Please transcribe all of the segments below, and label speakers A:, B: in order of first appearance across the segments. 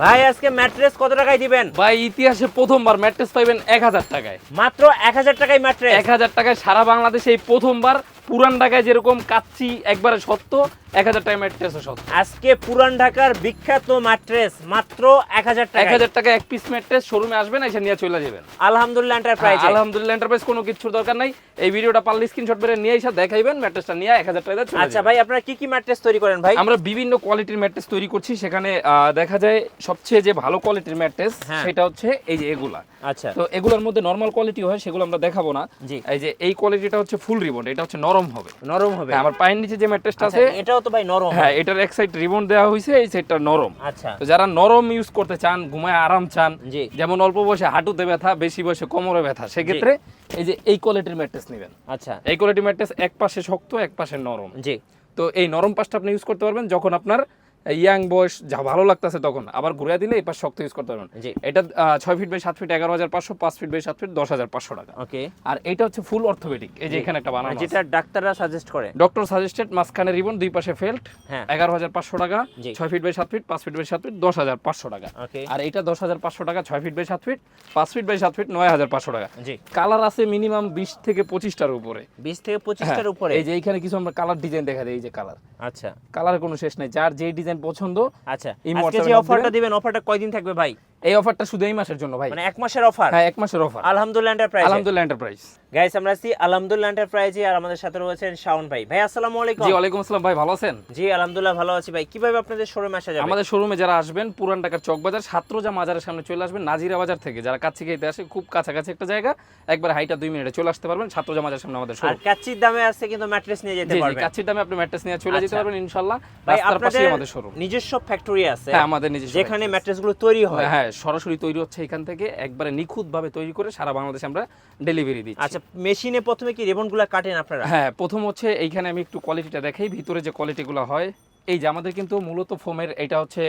A: ভাই আজকে ম্যাট্রেস কত টাকায় দিবেন?
B: ভাই ইতিহাসে প্রথমবার ম্যাট্রেস পাইবেন এক হাজার টাকায়।
A: মাত্র এক হাজার টাকায় ম্যাট্রেস।
B: এক হাজার টাকায় সারা বাংলাদেশে এই প্রথমবার পুরান ঢাকায় যেরকম কাচ্চি একবারে সত্য এক হাজার টাকা ম্যাট্রেসও সত্য।
A: আজকে পুরান ঢাকার বিখ্যাত ম্যাট্রেস মাত্র এক হাজার
B: এক
A: টাকা এক
B: হাজার টাকা এক পিস ম্যাট্রেস শোরুমে আসবেন এসে নিয়ে চলে যাবেন।
A: আলহামদুলিল্লাহ এন্টারপ্রাইজ
B: হ্যাঁ, আলহামদুলিল্লাহ এন্টারপ্রাইজ কোনো কিছুর দরকার নাই। এই ভিডিওটা পারলে স্ক্রিনশট করে নিয়ে এসে দেখাইবেন ম্যাট্রেসটা নিয়ে এক হাজার টাকা
A: আচ্ছা ভাই আপনারা কি কি ম্যাট্রেস তৈরি করেন ভাই?
B: আমরা বিভিন্ন কোয়ালিটির ম্যাট্রেস তৈরি করছি। সেখানে দেখা যায় সবচেয়ে যে ভালো কোয়ালিটির ম্যাট্রেস। সেটা হচ্ছে এই যে এগুলা।
A: আচ্ছা।
B: তো এগুলোর মধ্যে নর্মাল কোয়ালিটি হয় সেগুলো আমরা দেখাবো না। এই যে এই কোয়ালিটিটা হচ্ছে ফুল রিবন এটা হচ্ছে নরম হবে।
A: নরম হবে।
B: হ্যাঁ, আমার পায়ের নিচে যে ম্যাট্রেসটা
A: আচ্ছা,
B: আছে
A: এটাও তো ভাই নরম
B: হ্যাঁ এটার এক সাইড রিবন দেওয়া হয়েছে এই সাইডটা নরম।
A: আচ্ছা।
B: তো যারা নরম ইউজ করতে চান ঘুমায় আরাম চান
A: জি।
B: যেমন অল্প বয়সে হাঁটুতে ব্যথা বেশি বয়সে কোমরে ব্যথা সেক্ষেত্রে এই যে এই কোয়ালিটির ম্যাট্রেস নেবেন।
A: আচ্ছা।
B: এই কোয়ালিটির ম্যাট্রেস এক পাশে শক্ত এক পাশে নরম।
A: জি।
B: তো এই নরম পাশটা আপনি ইউজ করতে পারবেন যখন আপনার ইয়াং বয়স যা ভালো লাগতেছে তখন আবার ঘুরে দিলে এই পাশ শক্ত ইউজ করতে পারবেন। এটা ছয় ফিট বাই সাত ফিট এগারো হাজার পাঁচশো পাঁচ ফিট বাই সাত ফিট দশ হাজার পাঁচশো টাকা।
A: ওকে।
B: আর এটা হচ্ছে ফুল অর্থোপেডিক এই যে এখানে একটা বানানো
A: যেটা ডাক্তাররা সাজেস্ট করে।
B: ডক্টর সাজেস্টেড মাঝখানে রিবন দুই পাশে ফেল্ট
A: হ্যাঁ।
B: এগারো হাজার পাঁচশো টাকা ছয় ফিট বাই সাত ফিট পাঁচ ফিট বাই সাত ফিট দশ হাজার পাঁচশো টাকা।
A: ওকে।
B: আর এটা দশ হাজার পাঁচশো টাকা ছয় ফিট বাই সাত ফিট পাঁচ ফিট বাই সাত ফিট নয় হাজার পাঁচশো টাকা।
A: জি।
B: কালার আছে মিনিমাম বিশ থেকে পঁচিশটার উপরে।
A: বিশ থেকে পঁচিশটার
B: হ্যাঁ,
A: উপরে?
B: এই যে এইখানে কিছু আমরা কালার ডিজাইন দেখা দিই এই যে কালার
A: আচ্ছা।
B: কালার কোনো শেষ নেই যার যে ডিজাইন পছন্দ
A: আচ্ছা আজকে যে অফারটা।
B: দিবেন
A: অফারটা কয়দিন থাকবে ভাই
B: এই অফারটা শুধু এই মাসের জন্য ভাই।
A: মানে এক মাসের অফার?
B: হ্যাঁ এক মাসের অফার।
A: আলহামদুলিল্লাহ এন্টারপ্রাইজ
B: আলহামদুলিল্লাহ এন্টারপ্রাইজ
A: গাইস আমরা আছি আলহামদুলিল্লাহ এন্টারপ্রাইজে আর আমাদের সাথে রয়েছেন শাওন ভাই। ভাই আসসালামু আলাইকুম।
B: জি ওয়ালাইকুম আসসালাম ভাই ভালো আছেন?
A: জি আলহামদুলিল্লাহ ভালো আছি ভাই। কীভাবে আপনাদের শোরুমে আসা যাবে?
B: আমাদের শোরুমে যারা আসবেন পুরান ঢাকার চকবাজার সাতরোজা মাজারের সামনে চলে আসবেন নাজিরা বাজার থেকে। যারা কাছে খেতে আসে খুব কাছাকাছি একটা জায়গা একবার হাইটা দুই মিনিটে চলে আসতে পারবেন ছাত্রজা মাজারের সামনে আমাদের শোরুম আর
A: কাচ্চির দামে আছে কিন্তু ম্যাট্রেস নিয়ে যেতে
B: জি জি
A: পারবেন।
B: কাছির দামে আপনি ম্যাট্রেস নিয়ে চলে যেতে
A: আচ্ছা।
B: পারবেন ইনশাআল্লাহ
A: ভাই
B: রাস্তার পাশেই আমাদের শোরুম
A: নিজস্ব ফ্যাক্টরি আছে।
B: হ্যাঁ আমাদের নিজস্ব
A: যেখানে
B: factory
A: ম্যাট্রেসগুলো তৈরি হয়।
B: হ্যাঁ সরাসরি তৈরি হচ্ছে এখান থেকে একবারে নিখুঁতভাবে তৈরি করে সারা বাংলাদেশে আমরা ডেলিভারি দিই
A: আচ্ছা মেশিনে প্রথমে কি রেবনগুলো গুলা কাটেন আপনারা?
B: হ্যাঁ প্রথম হচ্ছে এইখানে আমি একটু কোয়ালিটিটা দেখাই ভিতরে যে কোয়ালিটিগুলো হয়। এই যে আমাদের কিন্তু মূলত ফোমের এটা হচ্ছে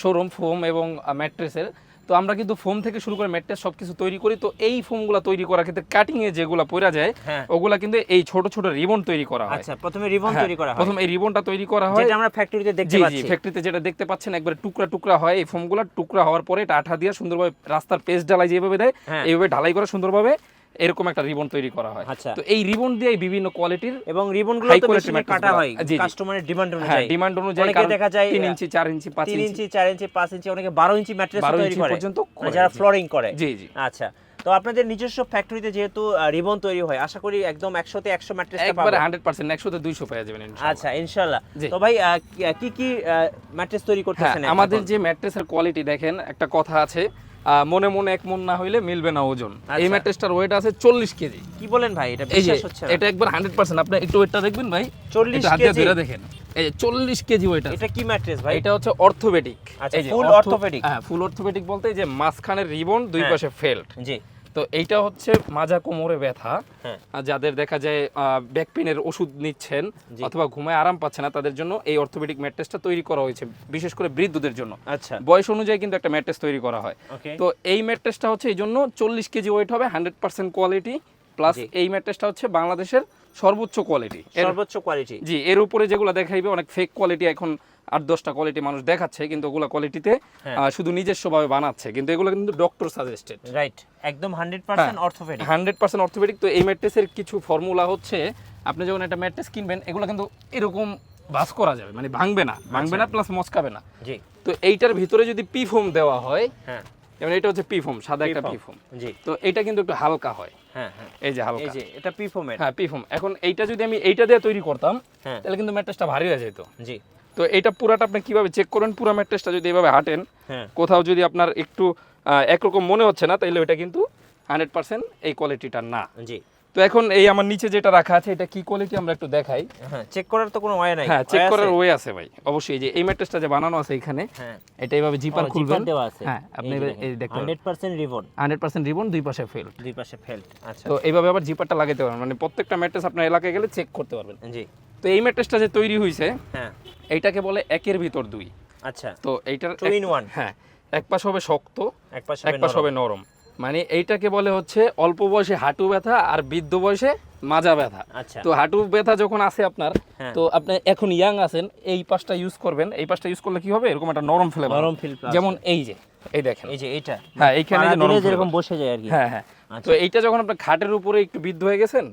B: শোরুম ফোম এবং ম্যাট্রেসের তো আমরা কিন্তু ফোম থেকে শুরু করে ম্যাট্রেস সব কিছু তৈরি করি। তো এই ফোমগুলো তৈরি করার ক্ষেত্রে কাটিং এ যেগুলো পড়া যায়
A: হ্যাঁ।
B: ওগুলা কিন্তু এই ছোট ছোট রিবন তৈরি করা হয়।
A: আচ্ছা প্রথমে রিবন
B: হ্যাঁ,
A: তৈরি করা হয়।
B: প্রথম এই রিবনটা তৈরি করা হয়।
A: যেটা আমরা ফ্যাক্টরিতে দেখতে
B: জি জি
A: পাচ্ছি।
B: ফ্যাক্টরিতে যেটা দেখতে পাচ্ছেন একবারে টুকরা টুকরা হয় এই ফোমগুলো। টুকরা হওয়ার পরে এটা আঠা দিয়ে সুন্দরভাবে রাস্তার পেস্ট ঢালাই যেভাবে দেয়
A: হ্যাঁ।
B: এইভাবে ঢালাই করে সুন্দরভাবে এরকম একটা রিবন তৈরি করা হয়।
A: আচ্ছা।
B: তো এই রিবন দিয়ে বিভিন্ন কোয়ালিটির
A: এবং
B: রিবনগুলো
A: তো
B: mattress
A: কাটা হয়। কাস্টমারের ডিমান্ড
B: হ্যাঁ
A: অনুযায়ী।
B: ডিমান্ড অনুযায়ী
A: অনেকে
B: কারণ
A: দেখা যায়,
B: তিন ইঞ্চি চার ইঞ্চি পাঁচ
A: তিন
B: ইঞ্চি।
A: ইঞ্চি চার ইঞ্চি পাঁচ ইঞ্চি অনেকে বারো ইঞ্চি ম্যাট্রেস
B: 12
A: তৈরি
B: ইঞ্চি
A: করে।
B: পর্যন্ত
A: মানে
B: করে,
A: যারা ফ্লোরিং করে।
B: জি জি।
A: আচ্ছা তো আপনাদের নিজস্ব ফ্যাক্টরিতে যেহেতু রিবন তৈরি হয় আশা করি একদম একশোতে একশো ম্যাট্রেস পাবেন।
B: একবারে হান্ড্রেড পার্সেন্ট একশোতে দুইশো পেয়ে যাবেন ইনশাআল্লাহ।
A: আচ্ছা ইনশাল্লাহ।
B: জি।
A: তো ভাই কি- কি ম্যাট্রেস তৈরি
B: হ্যাঁ
A: করতেছেন
B: আমাদের যে ম্যাট্রেসের কোয়ালিটি দেখেন একটা কথা আছে মনে মনে এক মন না হইলে মিলবে না ওজন। এই
A: আচ্ছা।
B: ম্যাট্রেসটার ওয়েট আছে চল্লিশ কেজি।
A: কি বলেন ভাই এটা বিশ্বাস হচ্ছে না।
B: এটা একবার হান্ড্রেড পার্সেন্ট আপনি একটু ওয়েটটা দেখবেন ভাই।
A: 40
B: একটু হাত দিয়ে
A: কেজি?
B: দেখেন। এই যে চল্লিশ কেজি ওয়েট
A: এটা কি ম্যাট্রেস ভাই?
B: এটা হচ্ছে অর্থোপেডিক
A: ফুল অর্থোপেডিক?
B: হ্যাঁ ফুল অর্থোপেডিক বলতে এই যে মাঝখানে রিবন দুই
A: হ্যাঁ।
B: পাশে ফেল্ট
A: জি।
B: তো এইটা হচ্ছে মাজা কোমরে ব্যথা।
A: হ্যাঁ।
B: যাদের দেখা যায় ব্যাক পেনের ওষুধ নিচ্ছেন অথবা ঘুমায় আরাম পাচ্ছে না তাদের জন্য এই অর্থোপেডিক ম্যাট্রেসটা তৈরি করা হয়েছে বিশেষ করে বৃদ্ধদের জন্য।
A: আচ্ছা।
B: বয়স অনুযায়ী কিন্তু একটা ম্যাট্রেস তৈরি করা হয়। তো এই ম্যাট্রেসটা হচ্ছে এই জন্য চল্লিশ কেজি ওয়েট হবে হান্ড্রেড পার্সেন্ট কোয়ালিটি প্লাস। এই ম্যাট্রেসটা হচ্ছে বাংলাদেশের সর্বোচ্চ কোয়ালিটি
A: সর্বোচ্চ কোয়ালিটি
B: জি এর উপরে যেগুলো দেখাইবে অনেক ফেক কোয়ালিটি এখন আট দশটা কোয়ালিটি মানুষ দেখাচ্ছে কিন্তু ওগুলো কোয়ালিটিতে
A: হ্যাঁ।
B: শুধু নিজস্বভাবে বানাচ্ছে। কিন্তু এগুলো কিন্তু ডক্টর সাজেস্টেড
A: রাইট একদম hundred percent orthopaedic
B: hundred percent orthopaedic তো এই ম্যাট্রেসের কিছু ফর্মুলা হচ্ছে আপনি যখন একটা ম্যাট্রেস কিনবেন এগুলো কিন্তু এরকম বাস করা যাবে। মানে ভাঙবে না। ভাঙবে
A: আচ্ছা।
B: না প্লাস মচকাবে না।
A: জি।
B: তো এইটার ভিতরে যদি পি ফোম দেওয়া হয়
A: হ্যাঁ।
B: যেমন এটা হচ্ছে পিফোম সাদা একটা
A: P-foam।
B: পি ফোম
A: জি।
B: তো এটা কিন্তু একটু হালকা হয়।
A: হ্যাঁ হ্যাঁ।
B: এই যে হালকা।
A: এই যে এটা পিফোমের
B: হ্যাঁ পিফোম এখন এইটা যদি আমি এইটা দিয়ে তৈরি করতাম
A: হ্যাঁ।
B: তাহলে কিন্তু ম্যাট্রেসটা ভারী হয়ে যেত।
A: জি।
B: তো এটা পুরাটা আপনি কীভাবে চেক করেন? পুরো ম্যাট্রেসটা যদি এভাবে হাঁটেন
A: হ্যাঁ।
B: কোথাও যদি আপনার একটু একরকম মনে হচ্ছে না তাহলে ওইটা কিন্তু হান্ড্রেড পার্সেন্ট এই কোয়ালিটিটা না।
A: জি।
B: তো এখন এই আমার নিচে যেটা রাখা আছে এটা কি কোয়ালিটি আমরা একটু দেখাই।
A: হ্যাঁ চেক করার তো কোনো ওয়ে নাই।
B: হ্যাঁ চেক করার? ওয়ে আছে ভাই। অবশ্যই এই যে এই ম্যাট্রেসটা যে বানানো আছে এখানে
A: হ্যাঁ।
B: এটা এইভাবে জিপার খুলবেন।
A: দেওয়া আছে।
B: হ্যাঁ আপনি এই
A: hundred percent ribbon
B: hundred percent ribbon দুই পাশে ফেল
A: দুই পাশে ফেল্ট আচ্ছা।
B: তো এইভাবে আবার জিপারটা লাগাতে পারবেন। মানে প্রত্যেকটা ম্যাট্রেস আপনার এলাকায় গেলে চেক করতে পারবেন।
A: জি।
B: তো এই ম্যাট্রেসটা যে তৈরি হয়েছে
A: হ্যাঁ।
B: এইটাকে বলে একের ভিতর দুই।
A: আচ্ছা।
B: তো এইটার
A: টু ইন ওয়ান
B: হ্যাঁ এক পাশ হবে শক্ত
A: এক পাশ
B: হবে নরম। মানে এইটাকে বলে হচ্ছে অল্প বয়সে হাঁটু ব্যথা আর বৃদ্ধ বয়সে মাজা ব্যথা।
A: আচ্ছা।
B: তো হাঁটু ব্যথা যখন আছে আপনার
A: হ্যাঁ।
B: তো আপনি এখন ইয়াং আছেন এই পাশটা ইউজ করবেন এই পাশটা ইউজ করলে কি হবে? এরকম একটা নরম ফেলে
A: নরম পাওয়া
B: যেমন এই যে এই দেখেন।
A: এই যে এইটা।
B: হ্যাঁ এইখানে যে নরম
A: যেরকম বসে যায় আর কি।
B: হ্যাঁ হ্যাঁ।
A: আচ্ছা।
B: তো এইটা যখন আপনার খাটের উপরে একটু বিদ্ধ হয়ে গেছেন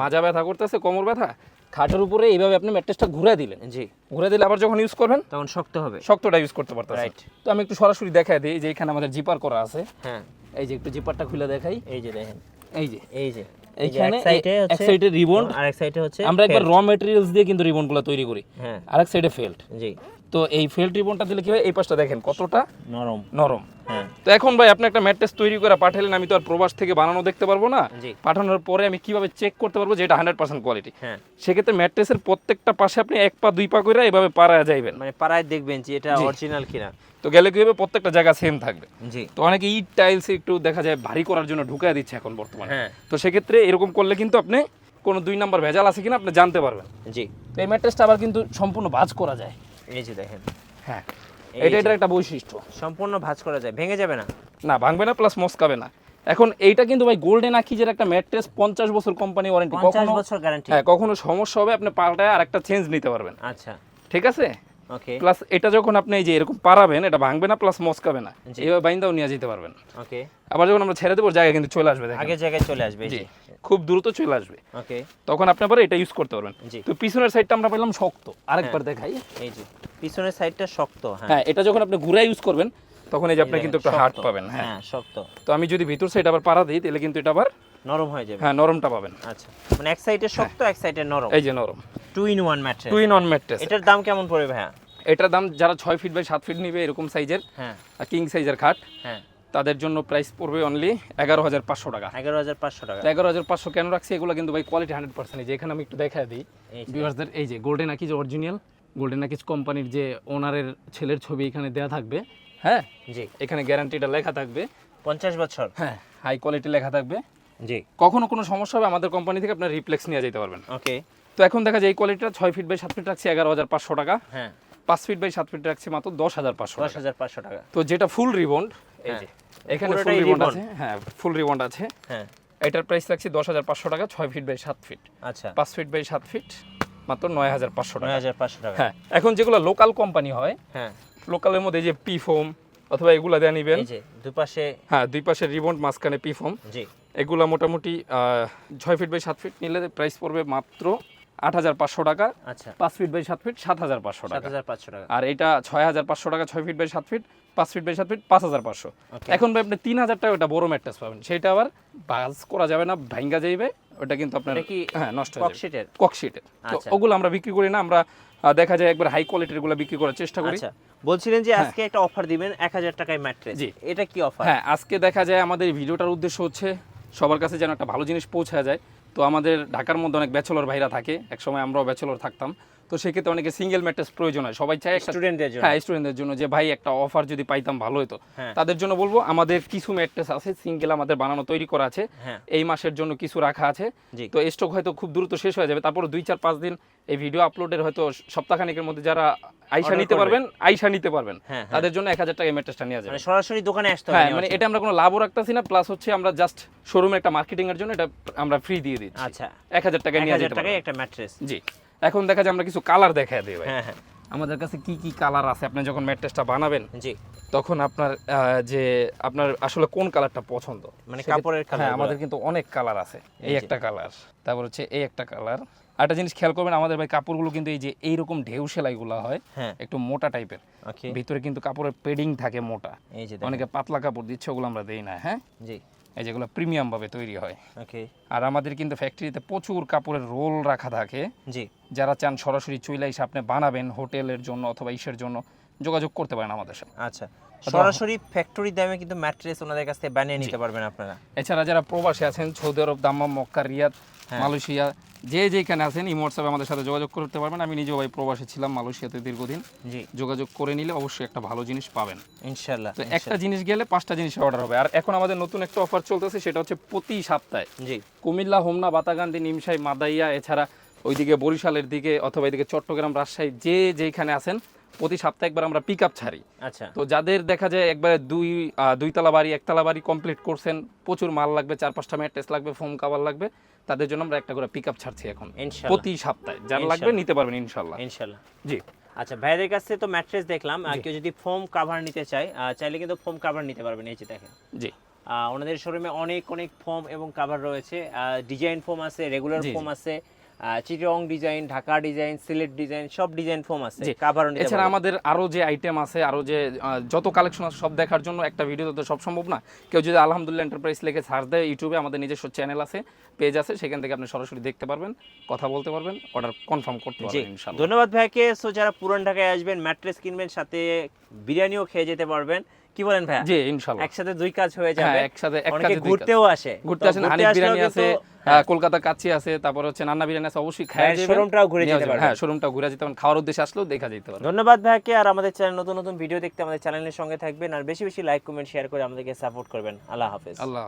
B: মাজা ব্যথা করতেছে কোমর ব্যথা খাটের উপরে এইভাবে আপনি ম্যাট্রেসটা ঘুরে দিলেন।
A: জি।
B: ঘুরে দিলে আবার যখন ইউজ করবেন
A: তখন শক্ত হবে।
B: শক্তটা ইউজ করতে পারতেছেন।
A: রাইট
B: তো আমি একটু সরাসরি দেখাই দিই যে এখানে আমাদের জিপার করা আছে।
A: হ্যাঁ।
B: এই যে একটু জিপারটা খুলে দেখাই।
A: এই যে দেখেন।
B: এই যে।
A: এই যে।
B: এইখানে
A: এক সাইডে
B: এক রিবন
A: আর এক সাইডে হচ্ছে
B: আমরা একবার। র মেটেরিয়ালস দিয়ে কিন্তু রিবনগুলো তৈরি করি।
A: হ্যাঁ।
B: আরেক সাইডে ফেল্ট
A: জি।
B: তো এই ফেল্ট রিবনটা দিলে কি হয়? এই পাশটা দেখেন কতটা
A: নরম।
B: নরম।
A: হ্যাঁ।
B: তো এখন ভাই আপনি একটা ম্যাট্রেস তৈরি করে পাঠালেন আমি তো আর প্রবাস থেকে বানানো দেখতে পারব না। পাঠানোর পরে আমি কীভাবে চেক করতে পারব যে এটা হান্ড্রেড পার্সেন্ট কোয়ালিটি সেক্ষেত্রে ম্যাট্রেসের প্রত্যেকটা পাশে আপনি এক পা দুই পা করে এভাবে পাড়া যাইবেন।
A: মানে পাড়ায় দেখবেন যে এটা অরিজিনাল কিনা।
B: তো গেলে কি হবে? প্রত্যেকটা জায়গা সেম থাকবে।
A: জি।
B: তো অনেকে ইট টাইলস একটু দেখা যায় ভারী করার জন্য ঢুকায় দিচ্ছে এখন বর্তমানে।
A: হ্যাঁ।
B: তো সেক্ষেত্রে এরকম করলে কিন্তু আপনি কোনো দুই নাম্বার ভেজাল আছে কিনা আপনি জানতে পারবেন।
A: জি।
B: তো এই ম্যাট্রেসটা আবার কিন্তু সম্পূর্ণ ভাঁজ করা যায়।
A: এই যে দেখেন।
B: হ্যাঁ। এটা এটার একটা বৈশিষ্ট্য।
A: সম্পূর্ণ ভাঁজ করা যায়। ভেঙে যাবে না।
B: না ভাঙবে না প্লাস মস্কাবে না। এখন এইটা কিন্তু ভাই গোল্ডেন একটা ম্যাট্রেস পঞ্চাশ বছর কোম্পানি ওয়ারেন্টি কখনো
A: বছর গ্যারান্টি
B: হ্যাঁ কখনো সমস্যা হবে আপনি পাল্টায় আর একটা চেঞ্জ নিতে পারবেন।
A: আচ্ছা।
B: ঠিক আছে?
A: ওকে
B: প্লাস এটা যখন আপনি এই যে এরকম পারাবেন এটা ভাঙবে না প্লাস মস্কাবে না। এইভাবে বাইন্দাও নিয়ে যেতে পারবেন।
A: ওকে
B: আবার যখন আমরা ছেড়ে দেবো জায়গা কিন্তু চলে আসবে
A: আগের জায়গায় চলে আসবে
B: জি। খুব দ্রুত চলে আসবে।
A: ওকে
B: তখন আপনি আবার এটা ইউজ করতে পারবেন। তো পিছনের সাইডটা আমরা পেলাম শক্ত। আরেকবার দেখাই।
A: এই যে। পিছনের সাইডটা শক্ত হ্যাঁ।
B: হ্যাঁ এটা যখন আপনি ঘুরে ইউজ করবেন তখন এই যে আপনি কিন্তু একটা হার্ট পাবেন হ্যাঁ।
A: হ্যাঁ শক্ত।
B: তো আমি যদি ভিতর সাইড আবার পাড়া দিই তাহলে কিন্তু এটা আবার
A: নরম হয়ে যাবে।
B: হ্যাঁ নরমটা পাবেন।
A: আচ্ছা মানে এক সাইডে শক্ত এক সাইডে নরম।
B: এই যে নরম।
A: Two in one mattress
B: two in on mattress
A: এটার দাম কেমন পড়বে ভাইয়া?
B: এটার দাম যারা ছয় ফিট বাই সাত ফিট নিবে এরকম সাইজের
A: হ্যাঁ।
B: কিং সাইজের খাট
A: হ্যাঁ।
B: তাদের জন্য প্রাইস পড়বে অনলি এগারো হাজার পাঁচশো টাকা।
A: এগারো হাজার পাঁচশো টাকা।
B: এগারো হাজার পাঁচশো কেন রাখছি এগুলো কিন্তু ভাই কোয়ালিটি হান্ড্রেড পার্সেন্ট যে এখানে আমি একটু দেখা দিই
A: এই যে,
B: ভিউয়ার্সদের এই যে golden Akij original golden Akij কোম্পানির যে ওনারের ছেলের ছবি এখানে দেওয়া থাকবে। হ্যাঁ?
A: জি
B: এখানে গ্যারান্টিটা লেখা থাকবে।
A: পঞ্চাশ বছর।
B: হ্যাঁ হাই কোয়ালিটি লেখা থাকবে।
A: জি।
B: কখনো কোনো সমস্যা হবে আমাদের কোম্পানি থেকে আপনার রিপ্লেক্স নিয়ে যেতে পারবেন।
A: ওকে
B: তো এখন দেখা যায় এই কোয়ালিটিটা ছয় ফিট বাই সাত ফিট রাখছি এগারো হাজার পাঁচশো টাকা।
A: হ্যাঁ।
B: পাঁচ ফিট বাই সাত ফিট রাখছি মাত্র দশ হাজার পাঁচশো
A: দশ
B: টাকা
A: হাজার পাঁচশো টাকা।
B: তো যেটা ফুল রিবন্ড এই
A: হ্যাঁ।
B: যে এখানে ফুল রিবন্ড আছে হ্যাঁ ফুল রিবন্ড আছে।
A: হ্যাঁ।
B: এটার প্রাইস রাখছি দশ হাজার পাঁচশো টাকা ছয় ফিট বাই সাত ফিট
A: আচ্ছা।
B: পাঁচ ফিট বাই সাত ফিট মাত্র নয় হাজার পাঁচশো
A: নয় হাজার পাঁচশো টাকা।
B: হ্যাঁ এখন যেগুলো লোকাল কোম্পানি হয়
A: হ্যাঁ।
B: লোকালের মধ্যে যে পি ফোম অথবা এগুলা দেয়া নিবেন।
A: দুই পাশে
B: হ্যাঁ দুই পাশে রিবন মাঝখানে পি ফোম
A: জি।
B: এগুলা মোটামুটি আহ, ছয় ফিট বাই সাত ফিট নিলে প্রাইস পড়বে মাত্র আট হাজার পাঁচশো টাকা
A: আচ্ছা।
B: পাঁচ ফিট বাই সাত ফিট সাত হাজার পাঁচশো
A: সাত
B: টাকা। আর এটা ছয় হাজার পাঁচশো টাকা ছয় ফিট বাই সাত ফিট পাঁচ ফিট বাই সাত ফিট পাঁচ হাজার পাঁচশো। এখন ভাই আপনি তিন হাজার টাকা ওটা বড় ম্যাট্রেস পাবেন। সেটা আবার বাজ করা যাবে না ভাঙ্গা যাইবে ওটা কিন্তু আপনার
A: কি
B: হ্যাঁ নষ্ট হয়ে
A: ককশিটের?
B: ককশিটের তো
A: আচ্ছা।
B: ওগুলো আমরা বিক্রি করি না আমরা দেখা যায় একবার হাই কোয়ালিটিরগুলো বিক্রি করার চেষ্টা করি।
A: আচ্ছা। বলছিলেন যে আজকে একটা অফার দিবেন এক হাজার টাকায় ম্যাট্রেস।
B: জি।
A: এটা কি অফার
B: হ্যাঁ আজকে দেখা যায় আমাদের ভিডিওটার উদ্দেশ্য হচ্ছে সবার কাছে যেন একটা ভালো জিনিস পৌঁছা যায়। তো আমাদের ঢাকার মধ্যে অনেক ব্যাচেলর ভাইরা থাকে। একসময় আমরাও ব্যাচেলর থাকতাম। তো সেক্ষেত্রে অনেকে সিঙ্গেল ম্যাট্রেস প্রয়োজন হয়। সবাই চায়
A: স্টুডেন্টদের জন্য।
B: হ্যাঁ স্টুডেন্টদের জন্য যে ভাই একটা অফার যদি পাইতাম ভালো হতো
A: হ্যাঁ।
B: তাদের জন্য বলব আমাদের কিছু ম্যাট্রেস আছে সিঙ্গেল আমাদের বানানো তৈরি করা আছে।
A: হ্যাঁ।
B: এই মাসের জন্য কিছু রাখা আছে। তো স্টক হয়তো খুব দ্রুত শেষ হয়ে যাবে। তারপর দুই চার পাঁচ দিন এই ভিডিও আপলোডের হয়তো সপ্তাহখানিকের মধ্যে যারা আইসা নিতে পারবেন আইসা নিতে পারবেন। তাদের জন্য এক হাজার টাকা ম্যাট্রেসটা নিয়ে যাবে।
A: মানে সরাসরি দোকানে আসতে হবে
B: হ্যাঁ মানে এটা আমরা কোনো লাভও রাখতেছি না প্লাস হচ্ছে আমরা জাস্ট শোরুমে একটা মার্কেটিং এর জন্য এটা আমরা ফ্রি দিয়ে দিচ্ছি।
A: আচ্ছা।
B: এক হাজার টাকা নিয়ে যেতে
A: টাকায় একটা ম্যাট্রেস
B: জি। এখন দেখা যায় আমরা কিছু কালার দেখা দিই ভাই।
A: হ্যাঁ হ্যাঁ।
B: আমাদের কাছে কি কি কালার আছে? আপনি যখন ম্যাট্রেসটা বানাবেন
A: জি।
B: তখন আপনার যে আপনার আসলে কোন কালারটা পছন্দ?
A: মানে কাপড়ের colour
B: হ্যাঁ আমাদের কিন্তু অনেক কালার আছে। এই
A: এই
B: একটা কালার তারপর হচ্ছে এই একটা কালার একটা জিনিস খেয়াল করবেন আমাদের ভাই কাপড়গুলো কিন্তু এই যে এইরকম ঢেউ সেলাইগুলো হয়
A: হ্যাঁ।
B: একটু মোটা টাইপের।
A: ওকে
B: ভিতরে কিন্তু কাপড়ের পেডিং থাকে মোটা।
A: এই।
B: অনেকে পাতলা কাপড় দিচ্ছে ওগুলো আমরা দেই না হ্যাঁ?
A: জি।
B: এই যেগুলো প্রিমিয়াম ভাবে তৈরি হয়।
A: ওকে।
B: আর আমাদের কিন্তু ফ্যাক্টরিতে প্রচুর কাপড়ের রোল রাখা থাকে।
A: জি।
B: যারা চান সরাসরি চুইলা এসে আপনি বানাবেন হোটেলের জন্য অথবা ইসের জন্য যোগাযোগ করতে পারেন আমাদের সাথে।
A: আচ্ছা। সরাসরি ফ্যাক্টরি দামে কিন্তু ম্যাট্রেস ওনাদের কাছ থেকে বানিয়ে নিতে পারবেন আপনারা।
B: এছাড়া যারা প্রবাসী আছেন Saudi Arabia Dammam Mecca Riyadh
A: হ্যাঁ।
B: মালয়েশিয়া যে যেখানে আছেন এই হোয়াটসঅ্যাপে আমাদের সাথে যোগাযোগ করতে পারবেন। আমি নিজেও ভাই প্রবাসী ছিলাম মালয়েশিয়াতে দীর্ঘদিন।
A: জি।
B: যোগাযোগ করে নিলে অবশ্যই একটা ভালো জিনিস পাবেন।
A: ইনশাল্লাহ
B: তো একটা জিনিস গেলে পাঁচটা জিনিস অর্ডার হবে। আর এখন আমাদের নতুন একটা অফার চলতেছে সেটা হচ্ছে প্রতি সপ্তাহে।
A: জি।
B: কুমিল্লা হোমনা বাতাগান্দি নিমসাই মাদাইয়া এছাড়া ওইদিকে বরিশালের দিকে অথবা এদিকে চট্টগ্রাম রাজশাহী যে যেখানে আছেন প্রতি সপ্তাহে একবার আমরা পিক আপ ছাড়ি।
A: আচ্ছা।
B: তো যাদের দেখা যায় একবারে দুই দুইতলা বাড়ি একতলা বাড়ি কমপ্লিট করছেন প্রচুর মাল লাগবে চার পাঁচটা ম্যাট্রেস লাগবে ফোম কাভার লাগবে তাদের জন্য আমরা একটা করে পিক আপ ছাড়ছি এখন। প্রতি সপ্তাহে। যার লাগবে নিতে পারবেন ইনশাল্লাহ।
A: ইনশাল্লাহ।
B: জি।
A: আচ্ছা ভাইদের কাছে তো ম্যাট্রেস দেখলাম আর কেউ যদি ফোম কাভার নিতে চায় চাইলে কিন্তু ফোম কাভার নিতে পারবেন এই যে দেখেন।
B: জি।
A: ওনাদের শোরুমে অনেক অনেক ফোম এবং কাভার রয়েছে। ডিজাইন ফোম আছে রেগুলার ফোম আছে Chittagong design Dhaka design Sylhet design সব ডিজাইন ফোম আছে নিতে
B: এছাড়া আমাদের আরও যে আইটেম আছে আরও যে যত কালেকশন আছে সব দেখার জন্য একটা ভিডিও তো সব সম্ভব না। কেউ যদি আলহামদুলিল্লাহ এন্টারপ্রাইজ লিখে সার্চ দেয় ইউটিউবে আমাদের নিজস্ব চ্যানেল আছে পেজ আছে সেখান থেকে আপনি সরাসরি দেখতে পারবেন কথা বলতে পারবেন অর্ডার কনফার্ম করতে পারবেন ইনশাআল্লাহ।
A: ধন্যবাদ ভাইকে। সো যারা পুরান ঢাকায় আসবেন ম্যাট্রেস কিনবেন সাথে বিরিয়ানিও খেয়ে যেতে পারবেন। কি বলেন ভাই
B: জি ইনশাআল্লাহ।
A: একসাথে দুই কাজ হয়ে
B: হ্যাঁ
A: যাবে
B: একসাথে এক কাজে দুই কাজ।
A: ঘুরতেও আসে।
B: ঘুরতে আসেন হানিফ বিরিয়ানি আছে কলকাতা কাচ্চি আছে তারপর হচ্ছে নান্না বিরিয়ানি আছে অবশ্যই খাওয়া
A: যাবেন।
B: যাবে
A: শোরুমটাও ঘুরে যেতে পারবেন।
B: হ্যাঁ শোরুমটাও ঘুরে যেতে পারেন খাওয়ার উদ্দেশ্যে আসলেও দেখা যেতে পারে
A: ধন্যবাদ ভাইকে আর আমাদের চ্যানেল নতুন নতুন ভিডিও দেখতে আমাদের চ্যানেলের সঙ্গে থাকবেন। আর বেশি বেশি লাইক কমেন্ট শেয়ার করে আমাদেরকে সাপোর্ট করবেন। আল্লাহ হাফেজ।
B: আল্লাহ